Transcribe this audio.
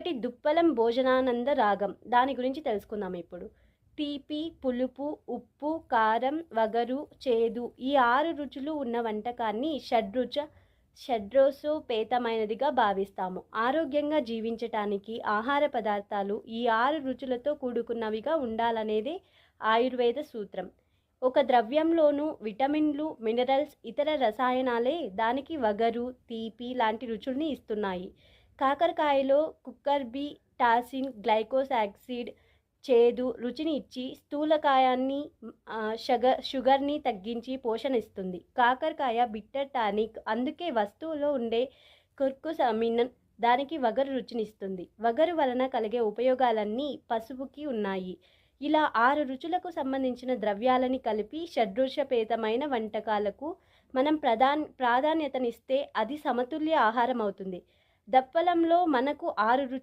ఒకటి దుప్పలం భోజనానంద రాగం. దాని గురించి తెలుసుకుందాం ఇప్పుడు. తీపి పులుపు ఉప్పు కారం వగరు చేదు ఈ ఆరు రుచులు ఉన్న వంటకాన్ని షడ్రుచ షడ్రోసోపేతమైనదిగా భావిస్తాము. ఆరోగ్యంగా జీవించటానికి ఆహార పదార్థాలు ఈ ఆరు రుచులతో కూడుకున్నవిగా ఉండాలనేదే ఆయుర్వేద సూత్రం. ఒక ద్రవ్యంలోనూ విటమిన్లు మినరల్స్ ఇతర రసాయనాలే దానికి వగరు తీపి లాంటి రుచుల్ని ఇస్తున్నాయి. కాకరకాయలో కుక్కర్బీ టాసిన్ గ్లైకోసాక్సిడ్ చేదు రుచిని ఇచ్చి స్థూలకాయాన్ని షుగర్ షుగర్ని తగ్గించి పోషణ ఇస్తుంది కాకరకాయ బిట్టర్ టానిక్ అందుకే వస్తువులో ఉండే కుర్కుసమిన్ దానికి వగరు రుచినిస్తుంది. వగరు వలన కలిగే ఉపయోగాలన్నీ పసుపుకి ఉన్నాయి. ఇలా ఆరు రుచులకు సంబంధించిన ద్రవ్యాలని కలిపి షడ్రుషపేతమైన వంటకాలకు మనం ప్రధాన్ ప్రాధాన్యతనిస్తే అది సమతుల్య ఆహారం అవుతుంది దప్పలంలో మనకు ఆరు రుచు